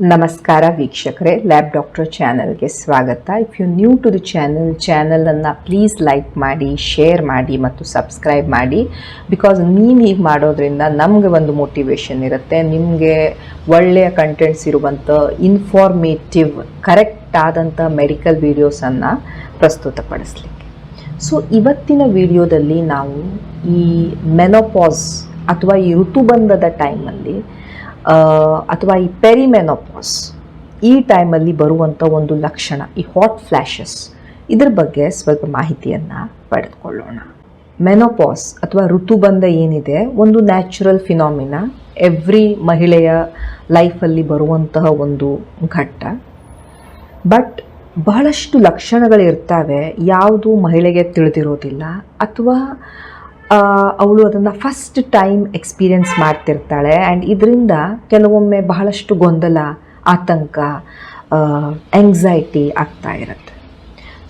ನಮಸ್ಕಾರ ವೀಕ್ಷಕರೇ, lab doctor ಚಾನಲ್ಗೆ ಸ್ವಾಗತ. If you new to the channel ಚಾನಲನ್ನು ಪ್ಲೀಸ್ ಲೈಕ್ ಮಾಡಿ ಶೇರ್ ಮಾಡಿ ಮತ್ತು ಸಬ್ಸ್ಕ್ರೈಬ್ ಮಾಡಿ. ಬಿಕಾಸ್ ನೀವು ಹೀಗೆ ಮಾಡೋದ್ರಿಂದ ನಮಗೆ ಒಂದು ಮೋಟಿವೇಶನ್ ಇರುತ್ತೆ. ನಿಮಗೆ ಒಳ್ಳೆಯ ಕಂಟೆಂಟ್ಸ್ ಇರುವಂಥ ಇನ್ಫಾರ್ಮೇಟಿವ್ ಕರೆಕ್ಟ್ ಆದಂಥ ಮೆಡಿಕಲ್ ವೀಡಿಯೋಸನ್ನು ಪ್ರಸ್ತುತಪಡಿಸಲಿಕ್ಕೆ. ಸೊ ಇವತ್ತಿನ ವಿಡಿಯೋದಲ್ಲಿ ನಾವು ಈ ಮೆನೋಪಾಸ್ ಅಥವಾ ಈ ಋತುಬಂಧದ ಟೈಮಲ್ಲಿ ಅಥವಾ ಈ ಪೆರಿಮೆನೋಪಾಸ್ ಈ ಟೈಮಲ್ಲಿ ಬರುವಂಥ ಒಂದು ಲಕ್ಷಣ, ಈ ಹಾಟ್ ಫ್ಲ್ಯಾಶಸ್ ಇದ್ರ ಬಗ್ಗೆ ಸ್ವಲ್ಪ ಮಾಹಿತಿಯನ್ನು ಪಡೆದುಕೊಳ್ಳೋಣ. ಮೆನೋಪಾಸ್ ಅಥವಾ ಋತುಬಂಧ ಏನಿದೆ, ಒಂದು ನ್ಯಾಚುರಲ್ ಫಿನಾಮಿನ ಎವ್ರಿ ಮಹಿಳೆಯ ಲೈಫಲ್ಲಿ ಬರುವಂತಹ ಒಂದು ಘಟ್ಟ. ಬಟ್ ಬಹಳಷ್ಟು ಲಕ್ಷಣಗಳಿರ್ತವೆ, ಯಾವುದು ಮಹಿಳೆಗೆ ತಿಳಿದಿರೋದಿಲ್ಲ, ಅಥವಾ ಅವಳು ಅದನ್ನು ಫಸ್ಟ್ ಟೈಮ್ ಎಕ್ಸ್ಪೀರಿಯನ್ಸ್ ಮಾಡ್ತಿರ್ತಾಳೆ. ಆ್ಯಂಡ್ ಇದರಿಂದ ಕೆಲವೊಮ್ಮೆ ಬಹಳಷ್ಟು ಗೊಂದಲ, ಆತಂಕ ಎಂಗ್ಸೈಟಿ ಆಗ್ತಾ ಇರುತ್ತೆ.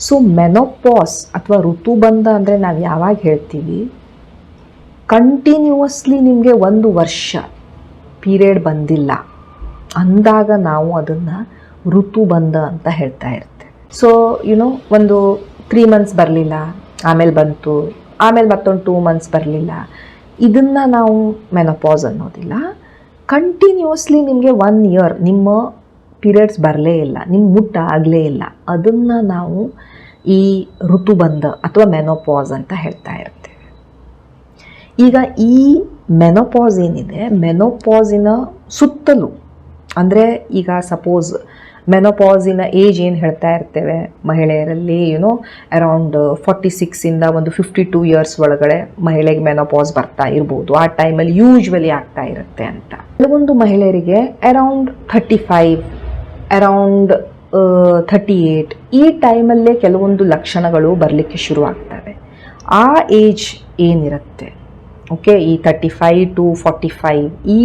ಸೊ ಮೆನೋಪಾಸ್ ಅಥವಾ ಋತುಬಂಧ ಅಂದರೆ ನಾವು ಯಾವಾಗ ಹೇಳ್ತೀವಿ? ಕಂಟಿನ್ಯೂವಸ್ಲಿ ನಿಮಗೆ ಒಂದು ವರ್ಷ ಪೀರಿಯಡ್ ಬಂದಿಲ್ಲ. ಅಂದಾಗ ನಾವು ಅದನ್ನು ಋತುಬಂಧ ಅಂತ ಹೇಳ್ತಾ ಇರ್ತೇವೆ ಸೊ ಯುನೋ ಒಂದು ತ್ರೀ ಮಂತ್ಸ್ ಬರಲಿಲ್ಲ, ಆಮೇಲೆ ಬಂತು ಆಮೇಲೆ ಮತ್ತೊಂದು ಟೂ ಮಂತ್ಸ್ ಬರಲಿಲ್ಲ. ಇದನ್ನು ನಾವು ಮೆನೋಪಾಸ್ ಅನ್ನೋದಿಲ್ಲ. ಕಂಟಿನ್ಯೂಸ್ಲಿ ನಿಮಗೆ ಒನ್ ಇಯರ್ ನಿಮ್ಮ ಪೀರಿಯಡ್ಸ್ ಬರಲೇ ಇಲ್ಲ ನಿಮ್ಮ ಮುಟ್ಟ ಆಗಲೇ ಇಲ್ಲ. ಅದನ್ನು ನಾವು ಈ ಋತುಬಂಧ ಅಥವಾ ಮೆನೋಪಾಸ್ ಅಂತ ಹೇಳ್ತಾ ಇರ್ತೇವೆ. ಈಗ ಈ ಮೆನೋಪಾಸ್ ಏನಿದೆ? ಮೆನೋಪಾಸಿನ ಸುತ್ತಲೂ, ಅಂದರೆ ಈಗ ಸಪೋಸ್ ಮೆನೋಪಾಸಿನ ಏಜ್ ಏನು ಹೇಳ್ತಾ ಇರ್ತೇವೆ ಮಹಿಳೆಯರಲ್ಲಿ ಯುನೋ ಅರೌಂಡ್ ಫಾರ್ಟಿ ಸಿಕ್ಸಿಂದ ಒಂದು ಫಿಫ್ಟಿ ಟೂ ಇಯರ್ಸ್ ಒಳಗಡೆ ಮಹಿಳೆಗೆ ಮೆನೋಪಾಸ್ ಬರ್ತಾ ಇರ್ಬೋದು. ಆ ಟೈಮಲ್ಲಿ ಯೂಶ್ವಲಿ ಆಗ್ತಾ ಇರುತ್ತೆ ಅಂತ. ಕೆಲವೊಂದು ಮಹಿಳೆಯರಿಗೆ around thirty five around thirty eight ಈ ಟೈಮಲ್ಲೇ ಕೆಲವೊಂದು ಲಕ್ಷಣಗಳು ಬರಲಿಕ್ಕೆ ಶುರುವಾಗ್ತವೆ ಆ ಏಜ್ ಏನಿರುತ್ತೆ? ಓಕೆ ಈ thirty five to forty five ಈ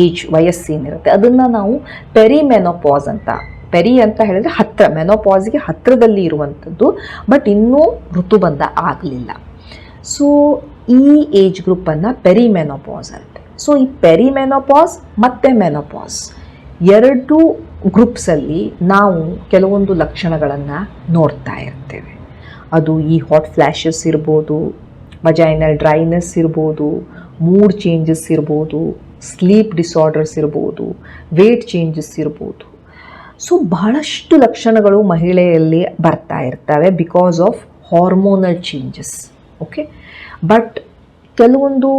ಏಜ್ ವಯಸ್ಸೇನಿರುತ್ತೆ? ಅದನ್ನು ನಾವು ಪೆರಿಮೆನೋಪಾಸ್ ಅಂತ ಪೆರಿ ಅಂತ ಹೇಳಿದ್ರೆ ಹತ್ತಿರ ಮೆನೋಪಾಸ್ಗೆ ಹತ್ತಿರದಲ್ಲಿ ಇರುವಂಥದ್ದು ಬಟ್ ಇನ್ನೂ ಋತುಬಂಧ ಆಗಲಿಲ್ಲ. ಸೊ ಈ ಏಜ್ ಗ್ರೂಪನ್ನು ಪೆರಿಮೆನೋಪಾಸ್ ಅಂತ. ಸೊ ಈ ಪೆರಿ ಮೆನೋಪಾಸ್ ಮತ್ತು ಮೆನೋಪಾಸ್ ಎರಡು ಗ್ರೂಪ್ಸಲ್ಲಿ ನಾವು ಕೆಲವೊಂದು ಲಕ್ಷಣಗಳನ್ನು ನೋಡ್ತಾ ಇರ್ತೇವೆ. ಅದು ಈ ಹಾಟ್ ಫ್ಲ್ಯಾಶಸ್ ಇರ್ಬೋದು ವಜೈನಲ್ ಡ್ರೈನೆಸ್ ಇರ್ಬೋದು ಮೂಡ್ ಚೇಂಜಸ್ ಇರ್ಬೋದು ಸ್ಲೀಪ್ ಡಿಸಾರ್ಡರ್ಸ್ ಇರ್ಬೋದು ವೇಟ್ ಚೇಂಜಸ್ ಇರ್ಬೋದು. ಸೊ ಬಹಳಷ್ಟು ಲಕ್ಷಣಗಳು ಮಹಿಳೆಯಲ್ಲಿ ಬರ್ತಾ ಇರ್ತವೆ because of hormonal changes okay but ಕೆಲವೊಂದು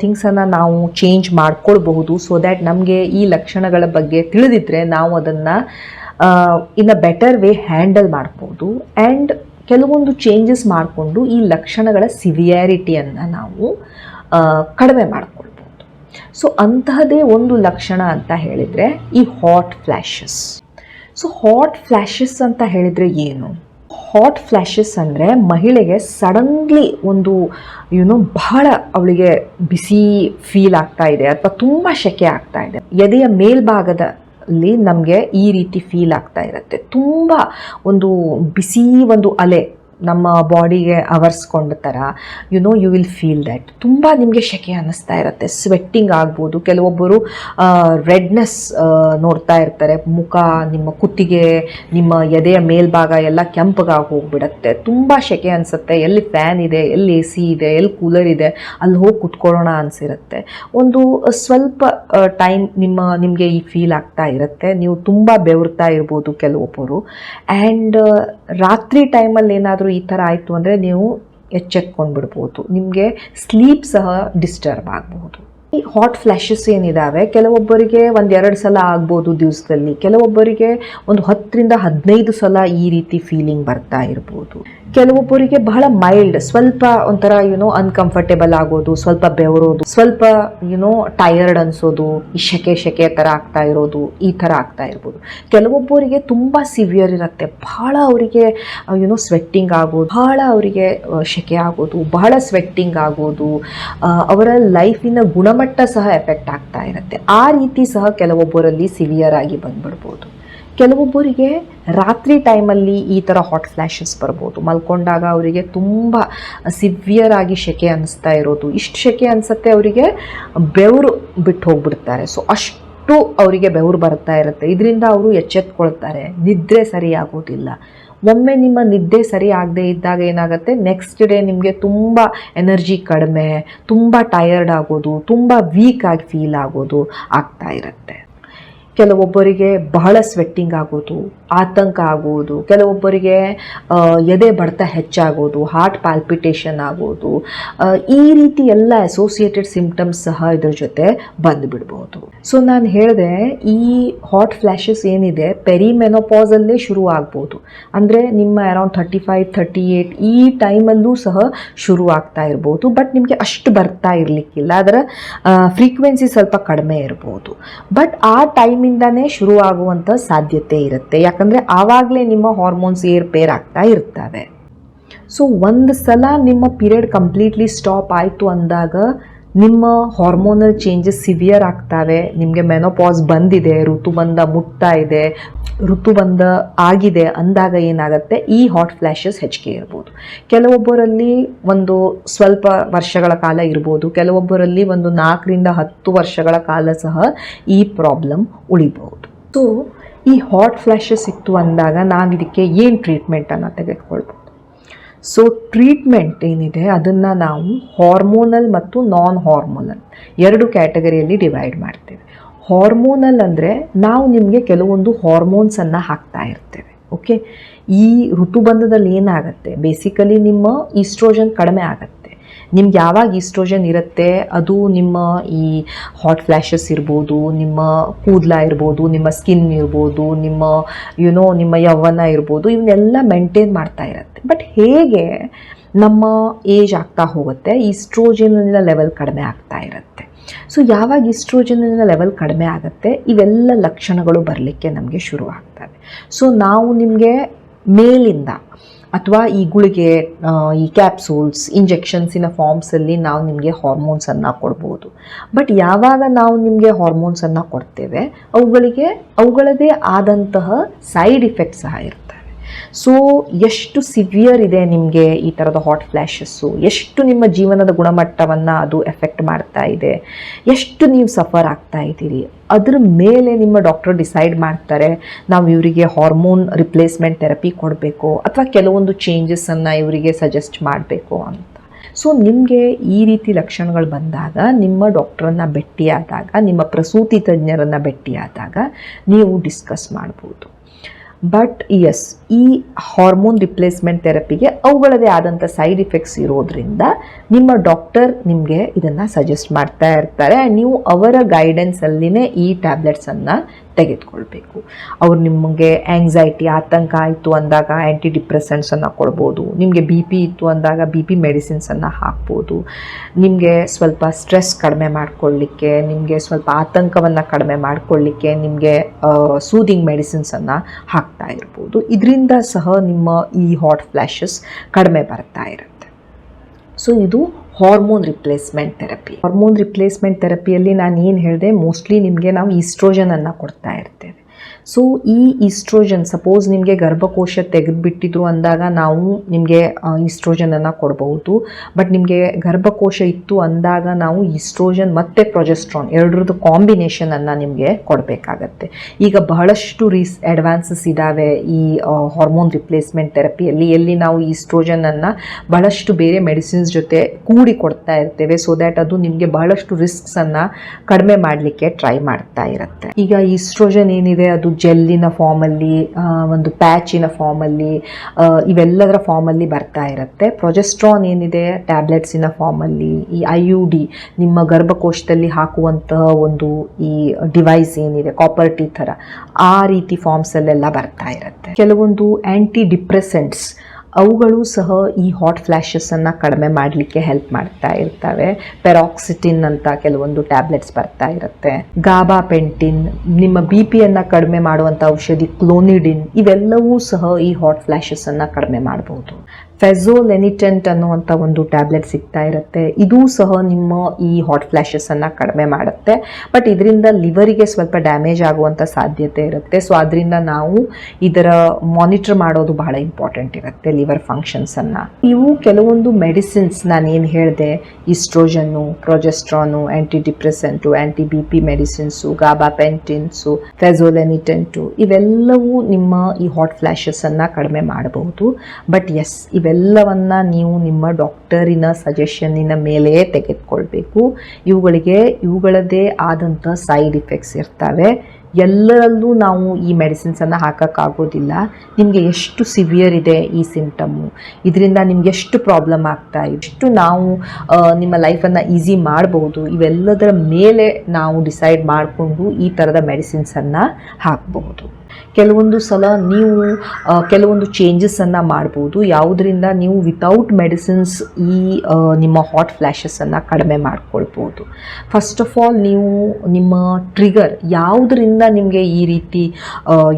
ಥಿಂಗ್ಸನ್ನು ನಾವು ಚೇಂಜ್ ಮಾಡ್ಕೊಳ್ಬಹುದು ಸೊ ದ್ಯಾಟ್ ನಮಗೆ ಈ ಲಕ್ಷಣಗಳ ಬಗ್ಗೆ ತಿಳಿದಿದ್ರೆ ನಾವು ಅದನ್ನು in a better way handle ಮಾಡ್ಬೋದು. ಆ್ಯಂಡ್ ಕೆಲವೊಂದು ಚೇಂಜಸ್ ಮಾಡಿಕೊಂಡು ಈ ಲಕ್ಷಣಗಳ ಸಿವಿಯಾರಿಟಿಯನ್ನು ನಾವು ಕಡಿಮೆ ಮಾಡ್ಕೊಳ್ಬೋದು. ಸೊ ಅಂತಹದೇ ಒಂದು ಲಕ್ಷಣ ಅಂತ ಹೇಳಿದರೆ ಈ hot flashes so hot flashes ಅಂತ ಹೇಳಿದರೆ ಏನು? ಹಾಟ್ ಫ್ಲ್ಯಾಶಸ್ ಅಂದರೆ ಮಹಿಳೆಗೆ ಸಡನ್ಲಿ ಒಂದು ಯುನೋ ಬಹಳ ಅವಳಿಗೆ ಬಿಸಿ ಫೀಲ್ ಆಗ್ತಾ ಇದೆ ಅಥವಾ ತುಂಬ ಶೆಕೆ ಆಗ್ತಾ ಇದೆ. ಎದೆಯ ಮೇಲ್ಭಾಗದ ಅಲ್ಲಿ ನಮಗೆ ಈ ರೀತಿ ಫೀಲ್ ಆಗ್ತಾ ಇರುತ್ತೆ. ತುಂಬ ಒಂದು ಬಿಸಿ ಒಂದು ಅಲೆ ನಮ್ಮ ಬಾಡಿಗೆ ಅವರ್ಸ್ಕೊಂಡ ಥರ you know you will feel that ತುಂಬ ನಿಮಗೆ ಶೆಕೆ ಅನ್ನಿಸ್ತಾ ಇರುತ್ತೆ. ಸ್ವೆಟ್ಟಿಂಗ್ ಆಗ್ಬೋದು. ಕೆಲವೊಬ್ಬರು ರೆಡ್ನೆಸ್ ನೋಡ್ತಾ ಇರ್ತಾರೆ. ಮುಖ, ನಿಮ್ಮ ಕುತ್ತಿಗೆ, ನಿಮ್ಮ ಎದೆಯ ಮೇಲ್ಭಾಗ ಎಲ್ಲ ಕೆಂಪಗಾಗಿ ಹೋಗ್ಬಿಡತ್ತೆ. ತುಂಬ ಶೆಕೆ ಅನಿಸುತ್ತೆ. ಎಲ್ಲಿ ಫ್ಯಾನ್ ಇದೆ, ಎಲ್ಲಿ ಎ ಸಿ ಇದೆ, ಎಲ್ಲಿ ಕೂಲರ್ ಇದೆ, ಅಲ್ಲಿ ಹೋಗಿ ಕುತ್ಕೊಳ್ಳೋಣ ಅನಿಸಿರುತ್ತೆ. ಒಂದು ಸ್ವಲ್ಪ ಟೈಮ್ ನಿಮ್ಮ, ನಿಮಗೆ ಈ ಫೀಲ್ ಆಗ್ತಾ ಇರುತ್ತೆ. ನೀವು ತುಂಬ ಬೆವರ್ತಾ ಇರ್ಬೋದು ಕೆಲವೊಬ್ಬರು. ಆ್ಯಂಡ್ ರಾತ್ರಿ ಟೈಮಲ್ಲಿ ಏನಾದರೂ ಈ ಥರ ಆಯಿತು ಅಂದರೆ ನೀವು ಎಚ್ಚೆತ್ಕೊಂಡ್ಬಿಡ್ಬೋದು. ನಿಮಗೆ ಸ್ಲೀಪ್ ಸಹ ಡಿಸ್ಟರ್ಬ್ ಆಗಬಹುದು ಈ ಹಾಟ್ ಫ್ಲ್ಯಾಶಸ್ ಏನಿದ್ದಾವೆ ಕೆಲವೊಬ್ಬರಿಗೆ ಒಂದು ಎರಡು ಸಲ ಆಗ್ಬೋದು ದಿವಸದಲ್ಲಿ, ಕೆಲವೊಬ್ಬರಿಗೆ ಒಂದು ಹತ್ತರಿಂದ ಹದಿನೈದು ಸಲ ಈ ರೀತಿ ಫೀಲಿಂಗ್ ಬರ್ತಾ ಇರ್ಬೋದು. ಕೆಲವೊಬ್ಬರಿಗೆ ಬಹಳ ಮೈಲ್ಡ್ ಸ್ವಲ್ಪ ಒಂಥರ ಯುನೋ ಅನ್ಕಂಫರ್ಟೇಬಲ್ ಆಗೋದು, ಸ್ವಲ್ಪ ಬೆವರೋದು, ಸ್ವಲ್ಪ ಯುನೋ ಟಯರ್ಡ್ ಅನ್ಸೋದು, ಈ ಶೆಕೆ ಶೆಕೆ ಥರ ಆಗ್ತಾ ಇರೋದು, ಈ ಥರ ಆಗ್ತಾ ಇರ್ಬೋದು. ಕೆಲವೊಬ್ಬರಿಗೆ ತುಂಬ ಸಿವಿಯರ್ ಇರುತ್ತೆ. ಬಹಳ ಅವರಿಗೆ ಯುನೋ ಸ್ವೆಟ್ಟಿಂಗ್ ಆಗೋದು, ಬಹಳ ಅವರಿಗೆ ಶೆಕೆ ಆಗೋದು, ಬಹಳ ಸ್ವೆಟ್ಟಿಂಗ್ ಆಗೋದು ಅವರ ಲೈಫಿನ ಗುಣಮಟ್ಟ ಸಹ ಎಫೆಕ್ಟ್ ಆಗ್ತಾ ಇರುತ್ತೆ. ಆ ರೀತಿ ಸಹ ಕೆಲವೊಬ್ಬರಲ್ಲಿ ಸಿವಿಯರ್ ಆಗಿ ಬಂದ್ಬಿಡ್ಬೋದು. ಕೆಲವೊಬ್ಬರಿಗೆ ರಾತ್ರಿ ಟೈಮಲ್ಲಿ ಈ ಥರ ಹಾಟ್ ಫ್ಲ್ಯಾಶಸ್ ಬರ್ಬೋದು. ಮಲ್ಕೊಂಡಾಗ ಅವರಿಗೆ ತುಂಬ ಸಿವಿಯರ್ ಆಗಿ ಶೆಕೆ ಅನ್ನಿಸ್ತಾ ಇರೋದು. ಇಷ್ಟು ಸೆಕೆ ಅನಿಸುತ್ತೆ ಅವರಿಗೆ, ಬೆವರು ಬಿಟ್ಟು ಹೋಗ್ಬಿಡ್ತಾರೆ. ಸೊ ಅಷ್ಟು ಅವರಿಗೆ ಬೆವರು ಬರ್ತಾ ಇರುತ್ತೆ. ಇದರಿಂದ ಅವರು ಎಚ್ಚೆತ್ಕೊಳ್ತಾರೆ. ನಿದ್ರೆ ಸರಿ ಆಗೋದಿಲ್ಲ. ಒಮ್ಮೆ ನಿಮ್ಮ ನಿದ್ದೆ ಸರಿ ಆಗದೆ ಇದ್ದಾಗ ಏನಾಗುತ್ತೆ? ನೆಕ್ಸ್ಟ್ ಡೇ ನಿಮಗೆ ತುಂಬ ಎನರ್ಜಿ ಕಡಿಮೆ, ತುಂಬ ಟಯರ್ಡ್ ಆಗೋದು, ತುಂಬ ವೀಕ್ ಆಗಿ ಫೀಲ್ ಆಗೋದು ಆಗ್ತಾ ಇರುತ್ತೆ. ಕೆಲವೊಬ್ಬರಿಗೆ ಬಹಳ ಸ್ವೆಟ್ಟಿಂಗ್ ಆಗೋದು. ಆತಂಕ ಆಗುವುದು, ಕೆಲವೊಬ್ಬರಿಗೆ ಎದೆ ಬಡ್ತ ಹೆಚ್ಚಾಗೋದು ಹಾರ್ಟ್ ಪಾಲ್ಪಿಟೇಷನ್ ಆಗೋದು ಈ ರೀತಿ ಎಲ್ಲ ಅಸೋಸಿಯೇಟೆಡ್ ಸಿಂಪ್ಟಮ್ಸ್ ಸಹ ಇದ್ರ ಜೊತೆ ಬಂದುಬಿಡ್ಬೋದು. ಸೊ ನಾನು ಹೇಳಿದೆ, ಈ ಹಾಟ್ ಫ್ಲ್ಯಾಶಸ್ ಏನಿದೆ ಪೆರಿಮೆನೋಪಾಸಲ್ಲೇ ಶುರು ಆಗ್ಬೋದು. ಅಂದರೆ ನಿಮ್ಮ around thirty five thirty eight ಈ ಟೈಮಲ್ಲೂ ಸಹ ಶುರು ಆಗ್ತಾ ಇರ್ಬೋದು ಬಟ್ ನಿಮಗೆ ಅಷ್ಟು ಬರ್ತಾ ಇರಲಿಕ್ಕಿಲ್ಲ. ಅದರ ಫ್ರೀಕ್ವೆನ್ಸಿ ಸ್ವಲ್ಪ ಕಡಿಮೆ ಇರ್ಬೋದು. ಬಟ್ ಆ ಟೈಮಿಂದನೇ ಶುರು ಆಗುವಂಥ ಸಾಧ್ಯತೆ ಇರುತ್ತೆ. ಯಾಕಂದರೆ ಆವಾಗಲೇ ನಿಮ್ಮ ಹಾರ್ಮೋನ್ಸ್ ಏರ್ಪೇರ್ ಆಗ್ತಾ ಇರ್ತವೆ. ಸೊ ಒಂದು ಸಲ ನಿಮ್ಮ ಪೀರಿಯಡ್ ಕಂಪ್ಲೀಟ್ಲಿ ಸ್ಟಾಪ್ ಆಯಿತು ಅಂದಾಗ ನಿಮ್ಮ ಹಾರ್ಮೋನಲ್ ಚೇಂಜಸ್ ಸಿವಿಯರ್ ಆಗ್ತವೆ. ನಿಮಗೆ ಮೆನೋಪಾಸ್ ಬಂದಿದೆ ಋತುಬಂಧ ಮುಟ್ತಾ ಇದೆ ಋತುಬಂಧ ಆಗಿದೆ ಅಂದಾಗ ಏನಾಗುತ್ತೆ? ಈ ಹಾಟ್ ಫ್ಲ್ಯಾಶಸ್ ಹೆಚ್ಚಿಗೆ ಇರ್ಬೋದು. ಕೆಲವೊಬ್ಬರಲ್ಲಿ ಒಂದು ಸ್ವಲ್ಪ ವರ್ಷಗಳ ಕಾಲ ಇರ್ಬೋದು. ಕೆಲವೊಬ್ಬರಲ್ಲಿ ಒಂದು ನಾಲ್ಕರಿಂದ ಹತ್ತು ವರ್ಷಗಳ ಕಾಲ ಸಹ ಈ ಪ್ರಾಬ್ಲಮ್ ಉಳಿಬಹುದು ಸೊ ಈ ಹಾಟ್ ಫ್ಲ್ಯಾಶಸ್ ಇತ್ತು ಅಂದಾಗ ನಾವು ಇದಕ್ಕೆ ಏನು ಟ್ರೀಟ್ಮೆಂಟನ್ನು ತೆಗೆದುಕೊಳ್ಬೋದು ಸೊ ಟ್ರೀಟ್ಮೆಂಟ್ ಏನಿದೆ, ಅದನ್ನು ನಾವು ಹಾರ್ಮೋನಲ್ ಮತ್ತು ನಾನ್ ಹಾರ್ಮೋನಲ್ ಎರಡು ಕ್ಯಾಟಗರಿಯಲ್ಲಿ ಡಿವೈಡ್ ಮಾಡ್ತೇವೆ. ಹಾರ್ಮೋನಲ್ ಅಂದರೆ ನಾವು ನಿಮಗೆ ಕೆಲವೊಂದು ಹಾರ್ಮೋನ್ಸನ್ನು ಹಾಕ್ತಾ ಇರ್ತೇವೆ ಓಕೆ ಈ ಋತುಬಂಧದಲ್ಲಿ ಏನಾಗುತ್ತೆ? ಬೇಸಿಕಲಿ ನಿಮ್ಮ ಈಸ್ಟ್ರೋಜನ್ ಕಡಿಮೆ ಆಗುತ್ತೆ. ನಿಮ್ಗೆ ಯಾವಾಗ ಈಸ್ಟ್ರೋಜನ್ ಇರುತ್ತೆ? ಅದು ನಿಮ್ಮ ಈ ಹಾಟ್ ಫ್ಲ್ಯಾಶಸ್ ಇರ್ಬೋದು, ನಿಮ್ಮ ಕೂದಲ ಇರ್ಬೋದು, ನಿಮ್ಮ ಸ್ಕಿನ್ ಇರ್ಬೋದು, ನಿಮ್ಮ ಯುನೋ ನಿಮ್ಮ ಯೌವನ ಇರ್ಬೋದು, ಇವನ್ನೆಲ್ಲ ಮೇಂಟೈನ್ ಮಾಡ್ತಾ ಇರುತ್ತೆ. ಬಟ್ ಹೇಗೆ ನಮ್ಮ ಏಜ್ ಆಗ್ತಾ ಹೋಗುತ್ತೆ ಈಸ್ಟ್ರೋಜನ್ನ ಲೆವೆಲ್ ಕಡಿಮೆ ಆಗ್ತಾ ಇರುತ್ತೆ. ಸೊ ಯಾವಾಗ ಈಸ್ಟ್ರೋಜನ್ನ ಲೆವೆಲ್ ಕಡಿಮೆ ಆಗುತ್ತೆ, ಇವೆಲ್ಲ ಲಕ್ಷಣಗಳು ಬರಲಿಕ್ಕೆ ನಮಗೆ ಶುರು ಆಗ್ತವೆ ಸೊ ನಾವು ನಿಮಗೆ ಮೇಲಿಂದ ಅಥವಾ ಈ ಗುಳಿಗೆ ಈ ಕ್ಯಾಪ್ಸೂಲ್ಸ್ ಇಂಜೆಕ್ಷನ್ಸಿನ ಫಾರ್ಮ್ಸಲ್ಲಿ ನಾವು ನಿಮಗೆ ಹಾರ್ಮೋನ್ಸನ್ನು ಕೊಡ್ಬೋದು. ಬಟ್ ಯಾವಾಗ ನಾವು ನಿಮಗೆ ಹಾರ್ಮೋನ್ಸನ್ನು ಕೊಡ್ತೇವೆ, ಅವುಗಳಿಗೆ, ಅವುಗಳದೇ ಆದಂತಹ ಸೈಡ್ ಇಫೆಕ್ಟ್ಸ್ ಸಹ ಇರ್ತವೆ ಸೊ ಎಷ್ಟು ಸಿವಿಯರ್ ಇದೆ ನಿಮಗೆ ಈ ಥರದ ಹಾಟ್ ಫ್ಲ್ಯಾಶಸ್ಸು ಎಷ್ಟು ನಿಮ್ಮ ಜೀವನದ ಗುಣಮಟ್ಟವನ್ನು ಅದು ಎಫೆಕ್ಟ್ ಮಾಡ್ತಾ ಇದೆ? ಎಷ್ಟು ನೀವು ಸಫರ್ ಆಗ್ತಾ ಇದ್ದೀರಿ? ಅದ್ರ ಮೇಲೆ ನಿಮ್ಮ ಡಾಕ್ಟರ್ ಡಿಸೈಡ್ ಮಾಡ್ತಾರೆ, ನಾವು ಇವರಿಗೆ ಹಾರ್ಮೋನ್ ರಿಪ್ಲೇಸ್ಮೆಂಟ್ ಥೆರಪಿ ಕೊಡಬೇಕು ಅಥವಾ ಕೆಲವೊಂದು ಚೇಂಜಸನ್ನು ಇವರಿಗೆ ಸಜೆಸ್ಟ್ ಮಾಡಬೇಕು ಅಂತ. ಸೊ ನಿಮಗೆ ಈ ರೀತಿ ಲಕ್ಷಣಗಳು ಬಂದಾಗ, ನಿಮ್ಮ ಡಾಕ್ಟ್ರನ್ನು ಭೇಟಿಯಾದಾಗ, ನಿಮ್ಮ ಪ್ರಸೂತಿ ತಜ್ಞರನ್ನು ಭೇಟಿಯಾದಾಗ ನೀವು ಡಿಸ್ಕಸ್ ಮಾಡ್ಬೋದು. ಬಟ್ ಎಸ್ ಈ ಹಾರ್ಮೋನ್ ರಿಪ್ಲೇಸ್ಮೆಂಟ್ ಥೆರಪಿಗೆ ಅವುಗಳದೇ ಆದಂಥ ಸೈಡ್ ಇಫೆಕ್ಟ್ಸ್ ಇರೋದ್ರಿಂದ ನಿಮ್ಮ ಡಾಕ್ಟರ್ ನಿಮಗೆ ಇದನ್ನು ಸಜೆಸ್ಟ್ ಮಾಡ್ತಾ ಇರ್ತಾರೆ. ಆ್ಯಂಡ್ ನೀವು ಅವರ ಗೈಡೆನ್ಸಲ್ಲಿನೇ ಈ ಟ್ಯಾಬ್ಲೆಟ್ಸನ್ನು ತೆಗೆದುಕೊಳ್ಬೇಕು. ಅವ್ರು ನಿಮಗೆ ಆ್ಯಂಗ್ಸೈಟಿ ಆತಂಕ ಆಯಿತು ಅಂದಾಗ ಆ್ಯಂಟಿ ಡಿಪ್ರೆಸೆಂಟ್ಸನ್ನು ಕೊಡ್ಬೋದು. ನಿಮಗೆ ಬಿ ಪಿ ಇತ್ತು ಅಂದಾಗ ಬಿ ಪಿ ಮೆಡಿಸಿನ್ಸನ್ನು ಹಾಕ್ಬೋದು. ನಿಮಗೆ ಸ್ವಲ್ಪ ಸ್ಟ್ರೆಸ್ ಕಡಿಮೆ ಮಾಡಿಕೊಳ್ಳಿಕ್ಕೆ ನಿಮಗೆ ಸ್ವಲ್ಪ ಆತಂಕವನ್ನು ಕಡಿಮೆ ಮಾಡಿಕೊಳ್ಳಿಕ್ಕೆ ನಿಮಗೆ ಸೂದಿಂಗ್ ಮೆಡಿಸಿನ್ಸನ್ನು ಹಾಕ್ತಾ ಇರ್ಬೋದು. ಇದರಿಂದ ಸಹ ನಿಮ್ಮ ಈ ಹಾಟ್ ಫ್ಲ್ಯಾಶಸ್ ಕಡಿಮೆ ಬರ್ತಾ ಇರುತ್ತೆ. ಸೊ ಇದು hormone replacement therapy hormone replacement ಥೆರಪಿಯಲ್ಲಿ ನಾನು ಏನು ಹೇಳಿದೆ ಮೋಸ್ಟ್ಲಿ ನಿಮಗೆ ನಾವು ಈಸ್ಟ್ರೋಜನನ್ನು ಕೊಡ್ತಾ ಇರ್ತೇವೆ. ಸೊ ಈ ಈಸ್ಟ್ರೋಜನ್ ಸಪೋಸ್ ನಿಮಗೆ ಗರ್ಭಕೋಶ ತೆಗೆದುಬಿಟ್ಟಿದ್ರು ಅಂದಾಗ ನಾವು ನಿಮಗೆ ಈಸ್ಟ್ರೋಜನನ್ನು ಕೊಡಬಹುದು. ಬಟ್ ನಿಮಗೆ ಗರ್ಭಕೋಶ ಇತ್ತು ಅಂದಾಗ ನಾವು ಈಸ್ಟ್ರೋಜನ್ ಮತ್ತು ಪ್ರೊಜೆಸ್ಟ್ರಾನ್ ಎರಡರದ್ದು ಕಾಂಬಿನೇಷನನ್ನು ನಿಮಗೆ ಕೊಡಬೇಕಾಗತ್ತೆ. ಈಗ ಬಹಳಷ್ಟು ರೀಸ್ ಅಡ್ವಾನ್ಸಸ್ ಇದ್ದಾವೆ ಈ ಹಾರ್ಮೋನ್ ರಿಪ್ಲೇಸ್ಮೆಂಟ್ ಥೆರಪಿಯಲ್ಲಿ ಎಲ್ಲಿ ನಾವು ಈಸ್ಟ್ರೋಜನನ್ನು ಬಹಳಷ್ಟು ಬೇರೆ ಮೆಡಿಸಿನ್ಸ್ ಜೊತೆ ಕೂಡಿ ಕೊಡ್ತಾ ಇರ್ತೇವೆ ಸೊ ದ್ಯಾಟ್ ಅದು ನಿಮಗೆ ಬಹಳಷ್ಟು ರಿಸ್ಕ್ಸನ್ನು ಕಡಿಮೆ ಮಾಡಲಿಕ್ಕೆ ಟ್ರೈ ಮಾಡ್ತಾ ಇರುತ್ತೆ. ಈಗ ಈಸ್ಟ್ರೋಜನ್ ಏನಿದೆ, ಅದು ಜೆಲ್ಲಿನ ಫಾರ್ಮಲ್ಲಿ ಒಂದು ಪ್ಯಾಚಿನ ಫಾರ್ಮಲ್ಲಿ ಇವೆಲ್ಲದರ ಫಾರ್ಮಲ್ಲಿ ಬರ್ತಾ ಇರುತ್ತೆ. ಪ್ರೊಜೆಸ್ಟ್ರಾನ್ ಏನಿದೆ ಟ್ಯಾಬ್ಲೆಟ್ಸಿನ ಫಾರ್ಮಲ್ಲಿ ಈ ಐ ಯು ಡಿ ನಿಮ್ಮ ಗರ್ಭಕೋಶದಲ್ಲಿ ಹಾಕುವಂತಹ ಒಂದು ಈ ಡಿವೈಸ್ ಏನಿದೆ ಕಾಪರ್ ಟಿ ಥರ ಆ ರೀತಿ ಫಾರ್ಮ್ಸಲ್ಲೆಲ್ಲ ಬರ್ತಾ ಇರುತ್ತೆ. ಕೆಲವೊಂದು ಆ್ಯಂಟಿ ಡಿಪ್ರೆಸೆಂಟ್ಸ್ ಅವುಗಳು ಸಹ ಈ ಹಾಟ್ ಫ್ಲ್ಯಾಶಸನ್ನು ಕಡಿಮೆ ಮಾಡಲಿಕ್ಕೆ ಹೆಲ್ಪ್ ಮಾಡ್ತಾ ಇರ್ತವೆ. ಪೆರಾಕ್ಸಿಟಿನ್ ಅಂತ ಕೆಲವೊಂದು ಟ್ಯಾಬ್ಲೆಟ್ಸ್ ಬರ್ತಾ ಇರುತ್ತೆ. ಗಾಬಾ ಪೆಂಟಿನ್ ನಿಮ್ಮ ಬಿ ಪಿಯನ್ನು ಕಡಿಮೆ ಮಾಡುವಂಥ ಔಷಧಿ ಕ್ಲೋನಿಡಿನ್ ಇವೆಲ್ಲವೂ ಸಹ ಈ ಹಾಟ್ ಫ್ಲ್ಯಾಶಸನ್ನು ಕಡಿಮೆ ಮಾಡ್ಬೋದು. ಫೆಝೋಲೆನಿಟೆಂಟ್ ಅನ್ನುವಂಥ ಒಂದು ಟ್ಯಾಬ್ಲೆಟ್ ಸಿಗ್ತಾ ಇರುತ್ತೆ. ಇದೂ ಸಹ ನಿಮ್ಮ ಈ ಹಾಟ್ ಫ್ಲ್ಯಾಶಸನ್ನು ಕಡಿಮೆ ಮಾಡುತ್ತೆ. ಬಟ್ ಇದರಿಂದ ಲಿವರಿಗೆ ಸ್ವಲ್ಪ ಡ್ಯಾಮೇಜ್ ಆಗುವಂಥ ಸಾಧ್ಯತೆ ಇರುತ್ತೆ. ಸೊ ಅದರಿಂದ ನಾವು ಇದರ ಮಾನಿಟರ್ ಮಾಡೋದು ಬಹಳ ಇಂಪಾರ್ಟೆಂಟ್ ಇರುತ್ತೆ ಲಿವರ್ ಫಂಕ್ಷನ್ಸನ್ನು ಇವು ಕೆಲವೊಂದು ಮೆಡಿಸಿನ್ಸ್ ನಾನು ಏನು ಹೇಳಿದೆ? Oestrogen progesterone antidepressant anti B P medicines gabapentins fezolinetant ಇವೆಲ್ಲವೂ ನಿಮ್ಮ ಈ ಹಾಟ್ ಫ್ಲ್ಯಾಶಸನ್ನು ಕಡಿಮೆ ಮಾಡಬಹುದು. ಬಟ್ ಎಸ್ ಇವೆಲ್ಲವನ್ನ ನೀವು ನಿಮ್ಮ ಡಾಕ್ಟರಿನ ಸಜೆಷನ್ನಿನ ಮೇಲೆಯೇ ತೆಗೆದುಕೊಳ್ಬೇಕು. ಇವುಗಳಿಗೆ, ಇವುಗಳದ್ದೇ ಆದಂಥ ಸೈಡ್ ಇಫೆಕ್ಟ್ಸ್ ಇರ್ತವೆ. ಎಲ್ಲರಲ್ಲೂ ನಾವು ಈ ಮೆಡಿಸಿನ್ಸನ್ನು ಹಾಕೋಕ್ಕಾಗೋದಿಲ್ಲ. ನಿಮಗೆ ಎಷ್ಟು ಸಿವಿಯರ್ ಇದೆ ಈ ಸಿಂಟಮು ಇದರಿಂದ ನಿಮ್ಗೆ ಎಷ್ಟು ಪ್ರಾಬ್ಲಮ್ ಆಗ್ತಾ ಇದೆ? ಎಷ್ಟು ನಾವು ನಿಮ್ಮ ಲೈಫನ್ನು ಈಸಿ ಮಾಡಬಹುದು ಇವೆಲ್ಲದರ ಮೇಲೆ ನಾವು ಡಿಸೈಡ್ ಮಾಡಿಕೊಂಡು ಈ ಥರದ ಮೆಡಿಸಿನ್ಸನ್ನು ಹಾಕಬಹುದು ಕೆಲವೊಂದು ಸಲ ನೀವು ಕೆಲವೊಂದು ಚೇಂಜಸನ್ನು ಮಾಡ್ಬೋದು. ಯಾವುದರಿಂದ ನೀವು ವಿತೌಟ್ ಮೆಡಿಸಿನ್ಸ್ ಈ ನಿಮ್ಮ ಹಾಟ್ ಫ್ಲ್ಯಾಶಸನ್ನು ಕಡಿಮೆ ಮಾಡ್ಕೊಳ್ಬೋದು. ಫಸ್ಟ್ ಆಫ್ ಆಲ್ ನೀವು ನಿಮ್ಮ ಟ್ರಿಗರ್ ಯಾವುದರಿಂದ ನಿಮಗೆ ಈ ರೀತಿ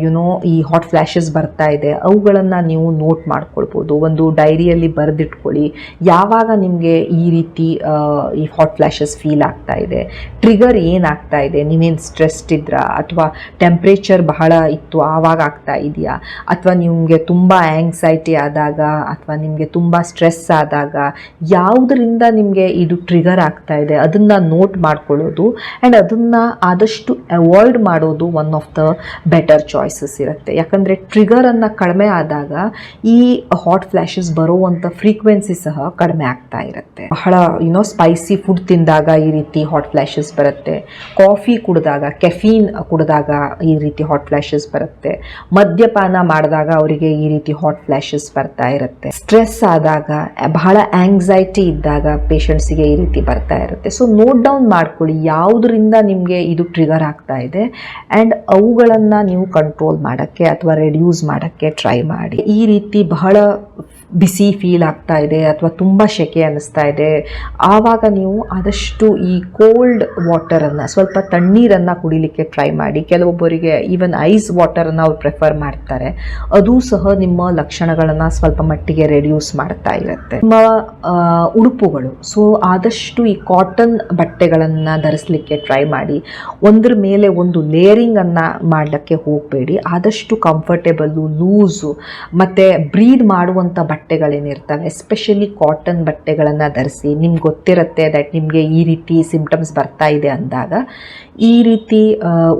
ಯುನೋ ಈ ಹಾಟ್ ಫ್ಲ್ಯಾಶಸ್ ಬರ್ತಾ ಇದೆ, ಅವುಗಳನ್ನು ನೀವು ನೋಟ್ ಮಾಡ್ಕೊಳ್ಬೋದು. ಒಂದು ಡೈರಿಯಲ್ಲಿ ಬರೆದಿಟ್ಕೊಳ್ಳಿ. ಯಾವಾಗ ನಿಮಗೆ ಈ ರೀತಿ ಈ ಹಾಟ್ ಫ್ಲ್ಯಾಶಸ್ ಫೀಲ್ ಆಗ್ತಾ ಇದೆ? ಟ್ರಿಗರ್ ಏನಾಗ್ತಾ ಇದೆ? ನೀವೇನು ಸ್ಟ್ರೆಸ್ಡ್ ಇದ್ರಾ? ಅಥವಾ ಟೆಂಪ್ರೇಚರ್ ಬಹಳ ಇತ್ತು ಆವಾಗ ಆಗ್ತಾ ಇದೆಯಾ? ಅಥವಾ ನಿಮಗೆ ತುಂಬ ಆ್ಯಂಗ್ಸೈಟಿ ಆದಾಗ, ಅಥವಾ ನಿಮಗೆ ತುಂಬ ಸ್ಟ್ರೆಸ್ ಆದಾಗ, ಯಾವುದರಿಂದ ನಿಮಗೆ ಇದು ಟ್ರಿಗರ್ ಆಗ್ತಾ ಇದೆ? ಅದನ್ನು ನೋಟ್ ಮಾಡ್ಕೊಳ್ಳೋದು ಆ್ಯಂಡ್ ಅದನ್ನು ಆದಷ್ಟು ಅವಾಯ್ಡ್ ಮಾಡೋದು one of the better choices ಇರುತ್ತೆ. ಯಾಕಂದರೆ ಟ್ರಿಗರನ್ನು ಕಡಿಮೆ ಆದಾಗ ಈ ಹಾಟ್ ಫ್ಲ್ಯಾಶಸ್ ಬರುವಂಥ ಫ್ರೀಕ್ವೆನ್ಸಿ ಸಹ ಕಡಿಮೆ ಆಗ್ತಾ ಇರುತ್ತೆ. ಬಹಳ ಯುನೋ ಸ್ಪೈಸಿ ಫುಡ್ ತಿಂದಾಗ ಈ ರೀತಿ ಹಾಟ್ ಫ್ಲ್ಯಾಶಸ್ ಬರುತ್ತೆ. ಕಾಫಿ ಕುಡಿದಾಗ ಕೆಫೀನ್ ಕುಡಿದಾಗ ಈ ರೀತಿ ಹಾಟ್ ಫ್ಲ್ಯಾಶಸ್ ಬರುತ್ತೆ. ಮದ್ಯಪಾನ ಮಾಡಿದಾಗ ಅವರಿಗೆ ಈ ರೀತಿ ಹಾಟ್ ಫ್ಲ್ಯಾಶಸ್ ಬರ್ತಾ ಇರುತ್ತೆ. ಸ್ಟ್ರೆಸ್ ಆದಾಗ, ಬಹಳ ಆಂಗ್ಸೈಟಿ ಇದ್ದಾಗ ಪೇಷಂಟ್ಸಿಗೆ ಈ ರೀತಿ ಬರ್ತಾ ಇರುತ್ತೆ. ಸೊ ನೋಟ್ ಡೌನ್ ಮಾಡ್ಕೊಳ್ಳಿ, ಯಾವುದರಿಂದ ನಿಮಗೆ ಇದು ಟ್ರಿಗರ್ ಆಗ್ತಾ ಇದೆ ಆ್ಯಂಡ್ ಅವುಗಳನ್ನು ನೀವು ಕಂಟ್ರೋಲ್ ಮಾಡೋಕ್ಕೆ ಅಥವಾ ರೆಡ್ಯೂಸ್ ಮಾಡೋಕ್ಕೆ ಟ್ರೈ ಮಾಡಿ. ಈ ರೀತಿ ಬಹಳ ಬಿಸಿ ಫೀಲ್ ಆಗ್ತಾ ಇದೆ ಅಥವಾ ತುಂಬ ಸೆಕೆ ಅನ್ನಿಸ್ತಾ ಇದೆ, ಆವಾಗ ನೀವು ಆದಷ್ಟು ಈ ಕೋಲ್ಡ್ ವಾಟರನ್ನು ಸ್ವಲ್ಪ ತಣ್ಣೀರನ್ನು ಕುಡಿಲಿಕ್ಕೆ ಟ್ರೈ ಮಾಡಿ. ಕೆಲವೊಬ್ಬರಿಗೆ ಈವನ್ ಐಸ್ ವಾಟರನ್ನು ಅವ್ರು ಪ್ರಿಫರ್ ಮಾಡ್ತಾರೆ. ಅದು ಸಹ ನಿಮ್ಮ ಲಕ್ಷಣಗಳನ್ನು ಸ್ವಲ್ಪ ಮಟ್ಟಿಗೆ ರೆಡ್ಯೂಸ್ ಮಾಡ್ತಾ ಇರುತ್ತೆ. ನಿಮ್ಮ ಉಡುಪುಗಳು. ಸೊ ಆದಷ್ಟು ಈ ಕಾಟನ್ ಬಟ್ಟೆಗಳನ್ನು ಧರಿಸಲಿಕ್ಕೆ ಟ್ರೈ ಮಾಡಿ. ಒಂದ್ರ ಮೇಲೆ ಒಂದು ಲೇರಿಂಗನ್ನು ಮಾಡಲಿಕ್ಕೆ ಹೋಗಬೇಡಿ. ಆದಷ್ಟು ಕಂಫರ್ಟೇಬಲ್ಲು ಲೂಸು ಮತ್ತು ಬ್ರೀದ್ ಮಾಡುವಂಥ ಬಟ್ಟೆಗಳೇನಿರ್ತವೆ ಎಸ್ಪೆಷಲಿ ಕಾಟನ್ ಬಟ್ಟೆಗಳನ್ನು ಧರಿಸಿ. ನಿಮ್ಗೆ ಗೊತ್ತಿರುತ್ತೆ ದಟ್ ನಿಮಗೆ ಈ ರೀತಿ ಸಿಂಪ್ಟಮ್ಸ್ ಬರ್ತಾ ಇದೆ ಅಂದಾಗ, ಈ ರೀತಿ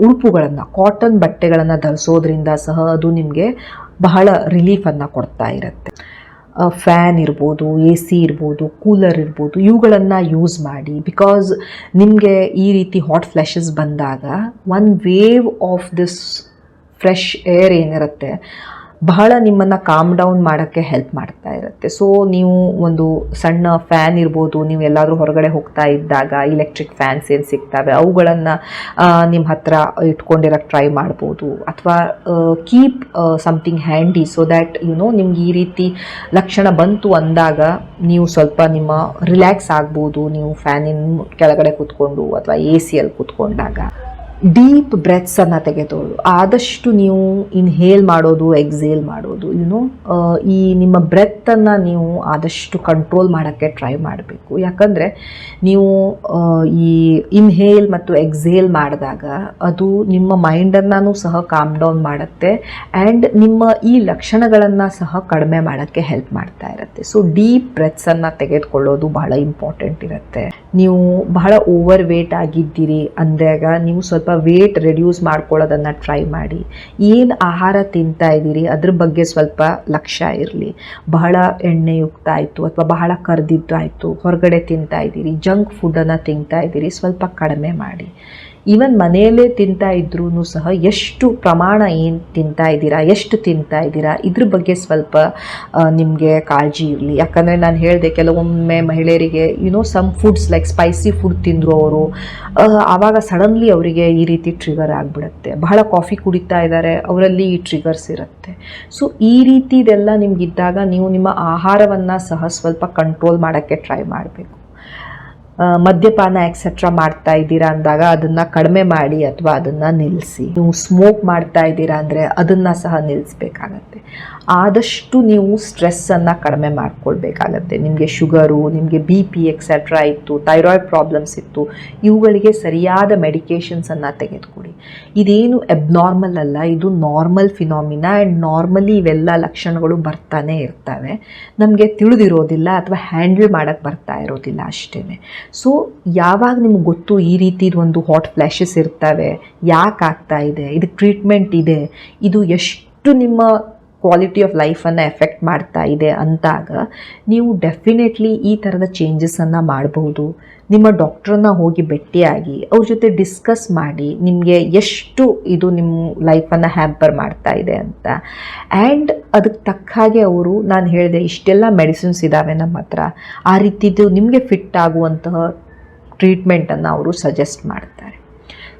ಉಡುಪುಗಳನ್ನು ಕಾಟನ್ ಬಟ್ಟೆಗಳನ್ನು ಧರಿಸೋದ್ರಿಂದ ಸಹ ಅದು ನಿಮಗೆ ಬಹಳ ರಿಲೀಫನ್ನು ಕೊಡ್ತಾ ಇರುತ್ತೆ. ಫ್ಯಾನ್ ಇರ್ಬೋದು ಎ ಸಿ ಇರ್ಬೋದು ಕೂಲರ್ ಇರ್ಬೋದು, ಇವುಗಳನ್ನು ಯೂಸ್ ಮಾಡಿ. ಬಿಕಾಸ್ ನಿಮಗೆ ಈ ರೀತಿ ಹಾಟ್ ಫ್ಲ್ಯಾಶಸ್ ಬಂದಾಗ one wave of this fresh air ಏನಿರುತ್ತೆ ಬಹಳ ನಿಮ್ಮನ್ನು ಕಾಮ್ ಡೌನ್ ಮಾಡೋಕ್ಕೆ ಹೆಲ್ಪ್ ಮಾಡ್ತಾ ಇರುತ್ತೆ. ಸೊ ನೀವು ಒಂದು ಸಣ್ಣ ಫ್ಯಾನ್ ಇರ್ಬೋದು, ನೀವು ಎಲ್ಲಾದರೂ ಹೊರಗಡೆ ಹೋಗ್ತಾ ಇದ್ದಾಗ ಇಲೆಕ್ಟ್ರಿಕ್ ಫ್ಯಾನ್ಸ್ ಏನು ಸಿಗ್ತವೆ, ಅವುಗಳನ್ನು ನಿಮ್ಮ ಹತ್ರ ಇಟ್ಕೊಂಡಿರೋಕ್ಕೆ ಟ್ರೈ ಮಾಡ್ಬೋದು. ಅಥವಾ keep something handy so that you know ನಿಮ್ಗೆ ಈ ರೀತಿ ಲಕ್ಷಣ ಬಂತು ಅಂದಾಗ ನೀವು ಸ್ವಲ್ಪ ನಿಮ್ಮ ರಿಲ್ಯಾಕ್ಸ್ ಆಗ್ಬೋದು, ನೀವು ಫ್ಯಾನಿನ ಕೆಳಗಡೆ ಕೂತ್ಕೊಂಡು ಅಥವಾ ಎ ಸಿಯಲ್ಲಿ ಕೂತ್ಕೊಂಡಾಗ. ಡೀಪ್ ಬ್ರೆತ್ಸನ್ನು ತೆಗೆದೋಳು ಆದಷ್ಟು ನೀವು ಇನ್ಹೇಲ್ ಮಾಡೋದು, ಎಕ್ಸೇಲ್ ಮಾಡೋದು ಯುನೋ ಈ ನಿಮ್ಮ ಬ್ರೆತ್ತನ್ನು ನೀವು ಆದಷ್ಟು ಕಂಟ್ರೋಲ್ ಮಾಡೋಕ್ಕೆ ಟ್ರೈ ಮಾಡಬೇಕು. ಯಾಕಂದರೆ ನೀವು ಈ ಇನ್ಹೇಲ್ ಮತ್ತು ಎಕ್ಸೇಲ್ ಮಾಡಿದಾಗ ಅದು ನಿಮ್ಮ ಮೈಂಡನ್ನು ಸಹ ಕಾಮ್ ಡೌನ್ ಮಾಡುತ್ತೆ ಆ್ಯಂಡ್ ನಿಮ್ಮ ಈ ಲಕ್ಷಣಗಳನ್ನು ಸಹ ಕಡಿಮೆ ಮಾಡೋಕ್ಕೆ ಹೆಲ್ಪ್ ಮಾಡ್ತಾ ಇರುತ್ತೆ. ಸೊ ಡೀಪ್ ಬ್ರೆತ್ಸನ್ನು ತೆಗೆದುಕೊಳ್ಳೋದು ಬಹಳ ಇಂಪಾರ್ಟೆಂಟ್ ಇರುತ್ತೆ. ನೀವು ಬಹಳ ಓವರ್ ವೇಟ್ ಆಗಿದ್ದೀರಿ ಅಂದಾಗ ನೀವು ಸ್ವಲ್ಪ ವೇಟ್ ರೆಡ್ಯೂಸ್ ಮಾಡ್ಕೊಳ್ಳೋದನ್ನು ಟ್ರೈ ಮಾಡಿ. ಏನು ಆಹಾರ ತಿಂತಾ ಇದ್ದೀರಿ? ಅದ್ರ ಬಗ್ಗೆ ಸ್ವಲ್ಪ ಲಕ್ಷ್ಯ ಇರಲಿ. ಬಹಳ ಎಣ್ಣೆಯುಕ್ತ ಆಯಿತು ಅಥವಾ ಬಹಳ ಕರ್ದಿದ್ದು ಆಯಿತು ಹೊರಗಡೆ ತಿಂತಾ ಇದ್ದೀರಿ. ಜಂಕ್ ಫುಡ್ಡನ್ನು ತಿಂತಾ ಇದ್ದೀರಿ. ಸ್ವಲ್ಪ ಕಡಿಮೆ ಮಾಡಿ. ಈವನ್ ಮನೆಯಲ್ಲೇ ತಿಂತಾ ಇದ್ರೂ ಸಹ ಎಷ್ಟು ಪ್ರಮಾಣ ಏನು ತಿಂತಾ ಇದ್ದೀರಾ, ಎಷ್ಟು ತಿಂತಾ ಇದ್ದೀರಾ, ಇದ್ರ ಬಗ್ಗೆ ಸ್ವಲ್ಪ ನಿಮಗೆ ಕಾಳಜಿ ಇರಲಿ. ಯಾಕಂದರೆ ನಾನು ಹೇಳಿದೆ ಕೆಲವೊಮ್ಮೆ ಮಹಿಳೆಯರಿಗೆ you know some foods like spicy food ತಿಂದರು ಅವರು ಆವಾಗ ಸಡನ್ಲಿ ಅವರಿಗೆ ಈ ರೀತಿ ಟ್ರಿಗರ್ ಆಗಿಬಿಡುತ್ತೆ. ಬಹಳ ಕಾಫಿ ಕುಡಿತಾ ಇದ್ದಾರೆ ಅವರಲ್ಲಿ ಈ ಟ್ರಿಗರ್ಸ್ ಇರುತ್ತೆ. ಸೊ ಈ ರೀತಿದೆಲ್ಲ ನಿಮಗಿದ್ದಾಗ ನೀವು ನಿಮ್ಮ ಆಹಾರವನ್ನು ಸಹ ಸ್ವಲ್ಪ ಕಂಟ್ರೋಲ್ ಮಾಡೋಕ್ಕೆ ಟ್ರೈ ಮಾಡಬೇಕು. ಮದ್ಯಪಾನ ಎಕ್ಸೆಟ್ರಾ ಮಾಡ್ತಾ ಇದ್ದೀರಾ ಅಂದಾಗ ಅದನ್ನು ಕಡಿಮೆ ಮಾಡಿ ಅಥವಾ ಅದನ್ನು ನಿಲ್ಲಿಸಿ ನೀವು ಸ್ಮೋಕ್ ಮಾಡ್ತಾ ಇದ್ದೀರಾ ಅಂದರೆ ಅದನ್ನು ಸಹ ನಿಲ್ಲಿಸ್ಬೇಕಾಗತ್ತೆ ಆದಷ್ಟು ನೀವು ಸ್ಟ್ರೆಸ್ಸನ್ನು ಕಡಿಮೆ ಮಾಡ್ಕೊಳ್ಬೇಕಾಗತ್ತೆ. ನಿಮಗೆ ಶುಗರು ನಿಮಗೆ ಬಿ ಪಿ ಎಕ್ಸೆಟ್ರಾ ಇತ್ತು ಥೈರಾಯ್ಡ್ ಪ್ರಾಬ್ಲಮ್ಸ್ ಇತ್ತು, ಇವುಗಳಿಗೆ ಸರಿಯಾದ ಮೆಡಿಕೇಷನ್ಸನ್ನು ತೆಗೆದುಕೊಡಿ. ಇದೇನು ಎಬ್ನಾರ್ಮಲ್ ಅಲ್ಲ, ಇದು ನಾರ್ಮಲ್ ಫಿನಾಮಿನಾ ಆ್ಯಂಡ್ ನಾರ್ಮಲಿ ಇವೆಲ್ಲ ಲಕ್ಷಣಗಳು ಬರ್ತಾನೆ ಇರ್ತವೆ. ನಮಗೆ ತಿಳಿದಿರೋದಿಲ್ಲ ಅಥವಾ ಹ್ಯಾಂಡಲ್ ಮಾಡೋಕ್ಕೆ ಬರ್ತಾ ಇರೋದಿಲ್ಲ ಅಷ್ಟೇ ಸೊ ಯಾವಾಗ ನಿಮ್ಗೆ ಗೊತ್ತು ಈ ರೀತಿ ಒಂದು ಹಾಟ್ ಫ್ಲ್ಯಾಶಸ್ ಇರ್ತವೆ? ಯಾಕೆ ಆಗ್ತಾ ಇದೆ? ಇದಕ್ಕೆ ಟ್ರೀಟ್ಮೆಂಟ್ ಇದೆ. ಇದು ಎಷ್ಟು ನಿಮ್ಮ ಕ್ವಾಲಿಟಿ ಆಫ್ ಲೈಫನ್ನು ಎಫೆಕ್ಟ್ ಮಾಡ್ತಾ ಇದೆ ಅಂತಾಗ ನೀವು ಡೆಫಿನೆಟ್ಲಿ ಈ ಥರದ ಚೇಂಜಸನ್ನು ಮಾಡಬಹುದು ನಿಮ್ಮ ಡಾಕ್ಟ್ರನ್ನ ಹೋಗಿ ಭೇಟಿಯಾಗಿ ಅವ್ರ ಜೊತೆ ಡಿಸ್ಕಸ್ ಮಾಡಿ ನಿಮಗೆ ಎಷ್ಟು ಇದು ನಿಮ್ಮ ಲೈಫನ್ನು ಹ್ಯಾಂಪರ್ ಮಾಡ್ತಾ ಇದೆ ಅಂತ. ಆ್ಯಂಡ್ ಅದಕ್ಕೆ ತಕ್ಕ ಹಾಗೆ ಅವರು ನಾನು ಹೇಳಿದೆ ಇಷ್ಟೆಲ್ಲ ಮೆಡಿಸಿನ್ಸ್ ಇದ್ದಾವೆ ನಮ್ಮ ಹತ್ರ. ಆ ರೀತಿದು ನಿಮಗೆ ಫಿಟ್ ಆಗುವಂತಹ ಟ್ರೀಟ್ಮೆಂಟನ್ನು ಅವರು ಸಜೆಸ್ಟ್ ಮಾಡ್ತಾರೆ.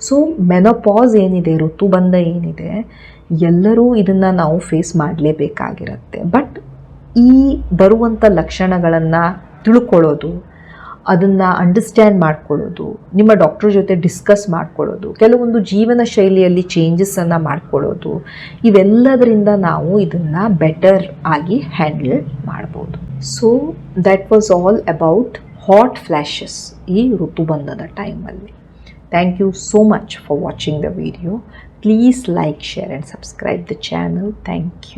ಸೊ ಮೆನೋಪಾಸ್ ಏನಿದೆ, ಋತುಬಂಧ ಏನಿದೆ ಎಲ್ಲರೂ ಇದನ್ನು ನಾವು ಫೇಸ್ ಮಾಡಲೇಬೇಕಾಗಿರುತ್ತೆ. ಬಟ್ ಈ ಬರುವಂಥ ಲಕ್ಷಣಗಳನ್ನು ತಿಳ್ಕೊಳ್ಳೋದು, ಅದನ್ನು ಅಂಡರ್ಸ್ಟ್ಯಾಂಡ್ ಮಾಡ್ಕೊಳ್ಳೋದು, ನಿಮ್ಮ ಡಾಕ್ಟ್ರ್ ಜೊತೆ ಡಿಸ್ಕಸ್ ಮಾಡ್ಕೊಳ್ಳೋದು, ಕೆಲವೊಂದು ಜೀವನ ಶೈಲಿಯಲ್ಲಿ ಚೇಂಜಸನ್ನು ಮಾಡ್ಕೊಳ್ಳೋದು, ಇವೆಲ್ಲದರಿಂದ ನಾವು ಇದನ್ನು ಬೆಟರ್ ಆಗಿ ಹ್ಯಾಂಡಲ್ ಮಾಡ್ಬೋದು. So that was all about hot flashes ಈ ಋತುಬಂಧದ ಟೈಮಲ್ಲಿ thank you so much for watching the video. Please like, share and subscribe the channel. Thank you.